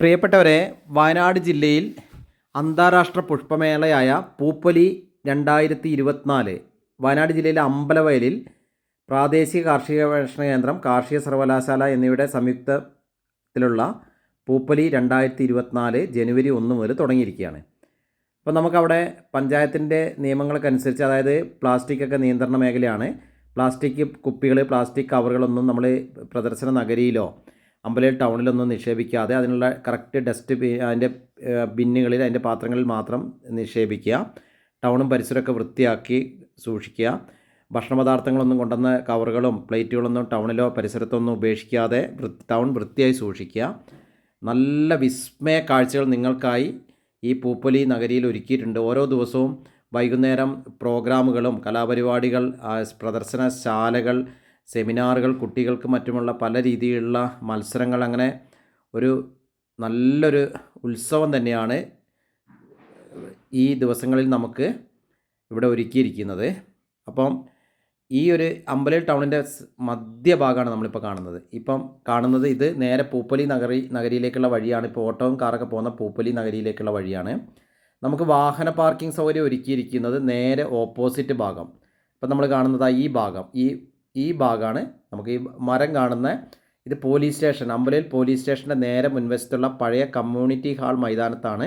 പ്രിയപ്പെട്ടവരെ വയനാട് ജില്ലയിൽ അന്താരാഷ്ട്ര പുഷ്പമേളയായ പൂപ്പൊലി രണ്ടായിരത്തി ഇരുപത്തിനാല് വയനാട് ജില്ലയിലെ അമ്പലവയലിൽ പ്രാദേശിക കാർഷിക ഗവേഷണ കേന്ദ്രം കാർഷിക സർവകലാശാല എന്നിവയുടെ സംയുക്തത്തിലുള്ള പൂപ്പൊലി രണ്ടായിരത്തി ഇരുപത്തിനാല് ജനുവരി ഒന്ന് മുതൽ തുടങ്ങിയിരിക്കുകയാണ്. അപ്പോൾ നമുക്കവിടെ പഞ്ചായത്തിന്റെ നിയമങ്ങൾക്കനുസരിച്ച് അതായത് പ്ലാസ്റ്റിക് ഒക്കെ നിയന്ത്രണ മേഖലയാണ്. പ്ലാസ്റ്റിക് കുപ്പികൾ പ്ലാസ്റ്റിക് കവറുകളൊന്നും നമ്മൾ പ്രദർശന നഗരിയിലോ അമ്പലയിൽ ടൗണിലൊന്നും നിക്ഷേപിക്കാതെ അതിനുള്ള കറക്റ്റ് ഡസ്റ്റ് അതിന്റെ ബിന്നുകളിൽ അതിന്റെ പാത്രങ്ങളിൽ മാത്രം നിക്ഷേപിക്കുക. ടൗണും പരിസരമൊക്കെ വൃത്തിയാക്കി സൂക്ഷിക്കുക. ഭക്ഷണപദാർത്ഥങ്ങളൊന്നും കൊണ്ടുവന്ന കവറുകളും പ്ലേറ്റുകളൊന്നും ടൗണിലോ പരിസരത്തൊന്നും ഉപേക്ഷിക്കാതെ ടൗൺ വൃത്തിയായി സൂക്ഷിക്കുക. നല്ല വിസ്മയ കാഴ്ചകൾ നിങ്ങൾക്കായി ഈ പൂപ്പൊലി നഗരിയിൽ ഒരുക്കിയിട്ടുണ്ട്. ഓരോ ദിവസവും വൈകുന്നേരം പ്രോഗ്രാമുകളും കലാപരിപാടികൾ പ്രദർശനശാലകൾ സെമിനാറുകൾ കുട്ടികൾക്ക് മറ്റുമുള്ള പല രീതിയിലുള്ള മത്സരങ്ങൾ അങ്ങനെ ഒരു നല്ലൊരു ഉത്സവം തന്നെയാണ് ഈ ദിവസങ്ങളിൽ നമുക്ക് ഇവിടെ ഒരുക്കിയിരിക്കുന്നത്. അപ്പം ഈ ഒരു അമ്പലയിൽ ടൗണിന്റെ മധ്യഭാഗമാണ് നമ്മളിപ്പോൾ കാണുന്നത്. ഇപ്പം കാണുന്നത് ഇത് നേരെ പൂപ്പലി നഗരി നഗരിയിലേക്കുള്ള വഴിയാണ്. ഇപ്പോൾ ഓട്ടോയും കാറൊക്കെ പോകുന്ന പൂപ്പലി നഗരിയിലേക്കുള്ള വഴിയാണ്. നമുക്ക് വാഹന പാർക്കിംഗ് സൗകര്യം ഒരുക്കിയിരിക്കുന്നത് നേരെ ഓപ്പോസിറ്റ് ഭാഗം. ഇപ്പം നമ്മൾ കാണുന്നത് ഈ ഭാഗം. ഈ ഈ ഭാഗമാണ് നമുക്ക് ഈ മരം കാണുന്ന ഇത് പോലീസ് സ്റ്റേഷൻ അമ്പലയിൽ പോലീസ് സ്റ്റേഷന്റെ നേരെ മുൻവശത്തുള്ള പഴയ കമ്മ്യൂണിറ്റി ഹാൾ മൈതാനത്താണ്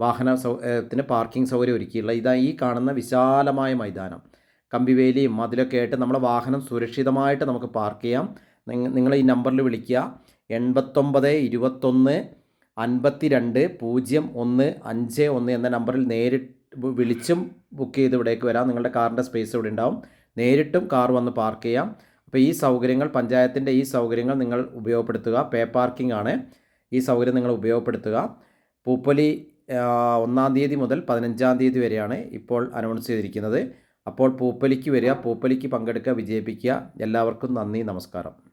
വാഹന സൗത്തിന് പാർക്കിംഗ് സൗകര്യം ഒരുക്കിയുള്ളത് ഇതാ ഈ കാണുന്ന വിശാലമായ മൈതാനം. കമ്പിവേലിയും അതിലൊക്കെ ആയിട്ട് നമ്മുടെ വാഹനം സുരക്ഷിതമായിട്ട് നമുക്ക് പാർക്ക് ചെയ്യാം. നിങ്ങൾ ഈ നമ്പറിൽ വിളിക്കുക. എൺപത്തൊമ്പത് ഇരുപത്തൊന്ന് അൻപത്തി രണ്ട് പൂജ്യം ഒന്ന് അഞ്ച് ഒന്ന് എന്ന നമ്പറിൽ നേരിട്ട് വിളിച്ചും ബുക്ക് ചെയ്ത് ഇവിടേക്ക് വരാം. നിങ്ങളുടെ കാറിന്റെ സ്പേസ് ഇവിടെ ഉണ്ടാവും. നേരിട്ടും കാർ വന്ന് പാർക്ക് ചെയ്യാം. അപ്പോൾ ഈ സൗകര്യങ്ങൾ പഞ്ചായത്തിന്റെ ഈ സൗകര്യങ്ങൾ നിങ്ങൾ ഉപയോഗപ്പെടുത്തുക. പേ പാർക്കിംഗ് ആണ് ഈ സൗകര്യം നിങ്ങൾ ഉപയോഗപ്പെടുത്തുക. പൂപ്പൊലി ഒന്നാം തീയതി മുതൽ പതിനഞ്ചാം തീയതി വരെയാണ് ഇപ്പോൾ അനൗൺസ് ചെയ്തിരിക്കുന്നത്. അപ്പോൾ പൂപ്പലിക്ക് വരിക പൂപ്പലിക്ക് പങ്കെടുക്കുക വിജയിപ്പിക്കുക. എല്ലാവർക്കും നന്ദി നമസ്കാരം.